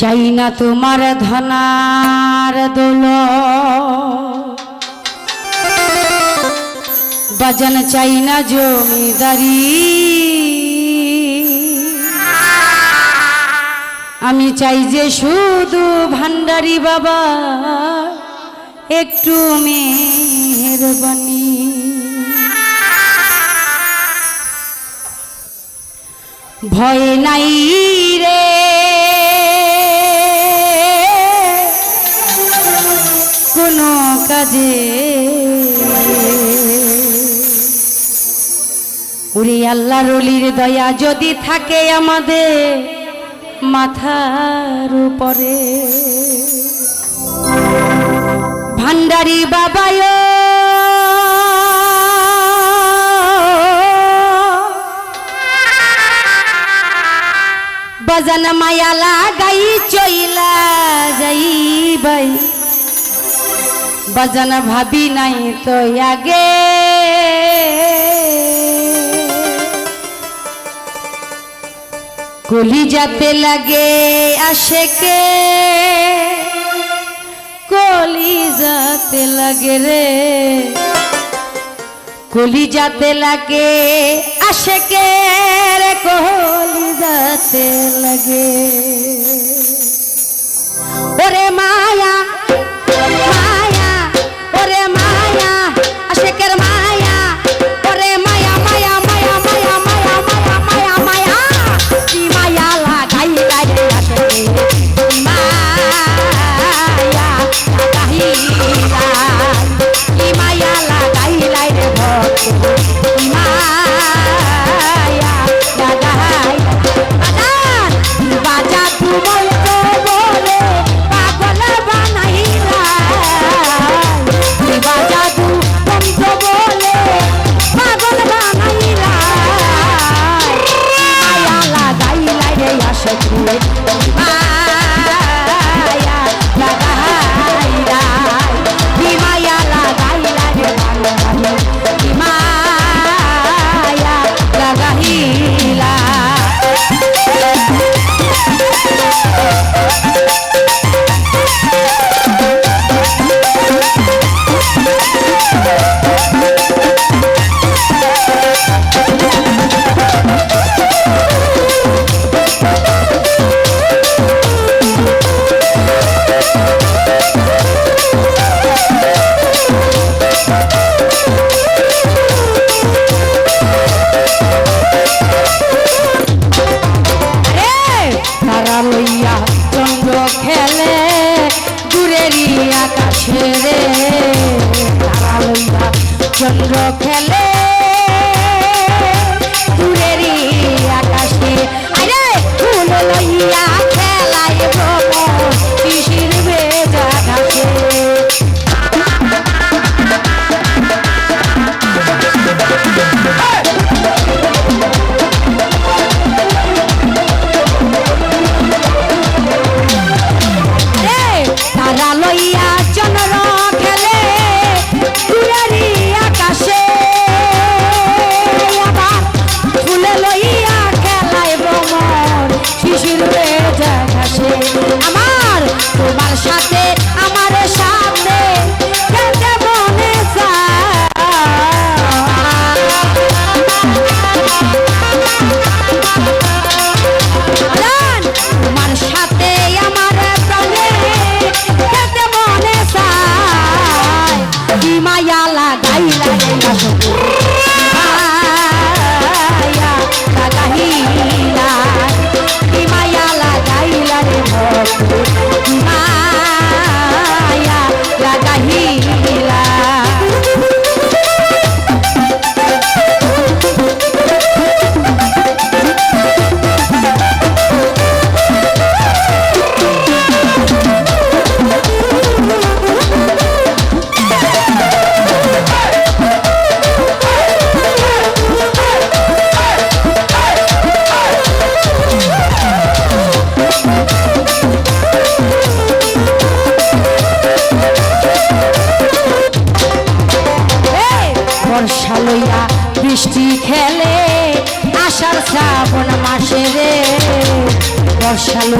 চাই না তোমার ধনার দোল। বাজান চাই না জমিদারি। আমি চাই যে শুধু ভান্ডারি বাবা, একটু মেহরবানি। ভয় নাই রে কোনো কাজে। উরি আল্লাহ রলির দয়া যদি থাকে আমাদের মাথার উপরে। ভান্ডারি বাবায়, বাজান মায়ালা গাই চইলা যাই বাই বাজান ভাবি নাই তো আগে। কলি যাতে লাগে আসে কে কলি যাতে লাগে রে। কলি যাতে লাগে আসে কে রে কলি যাতে লাগে। ওরে মায়া that you make ছেড়ে চন্দ্র খেলে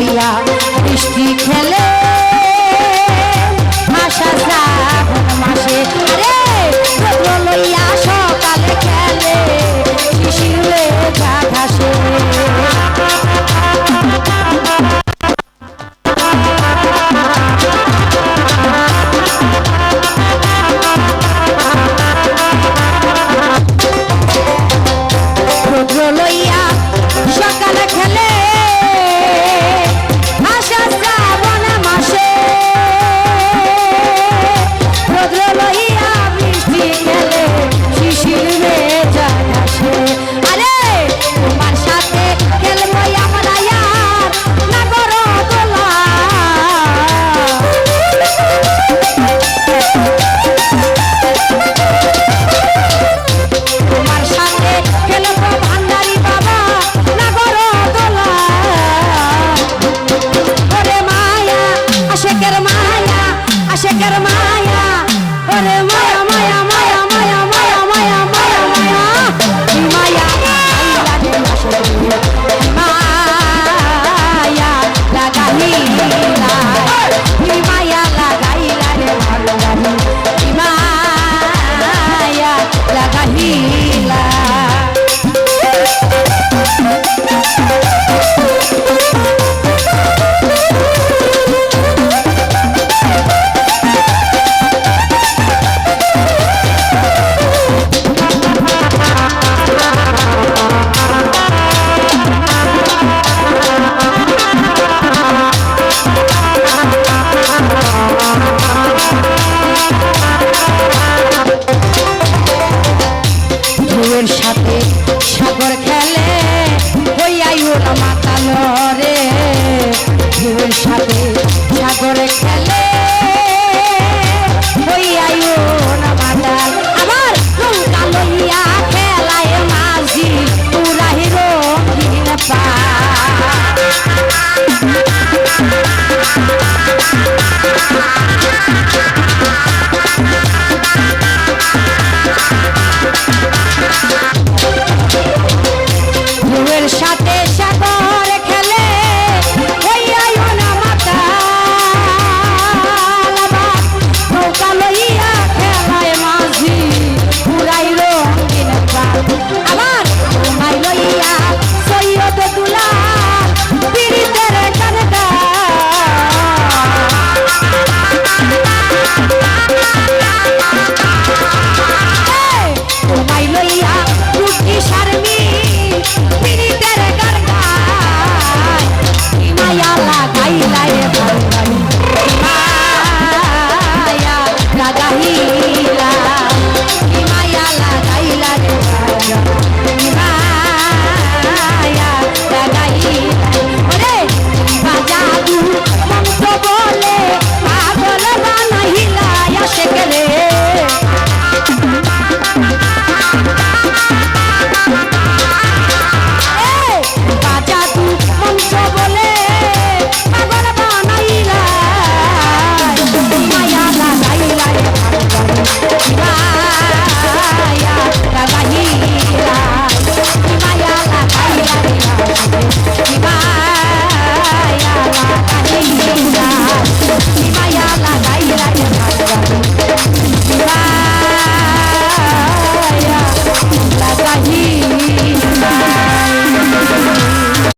we are.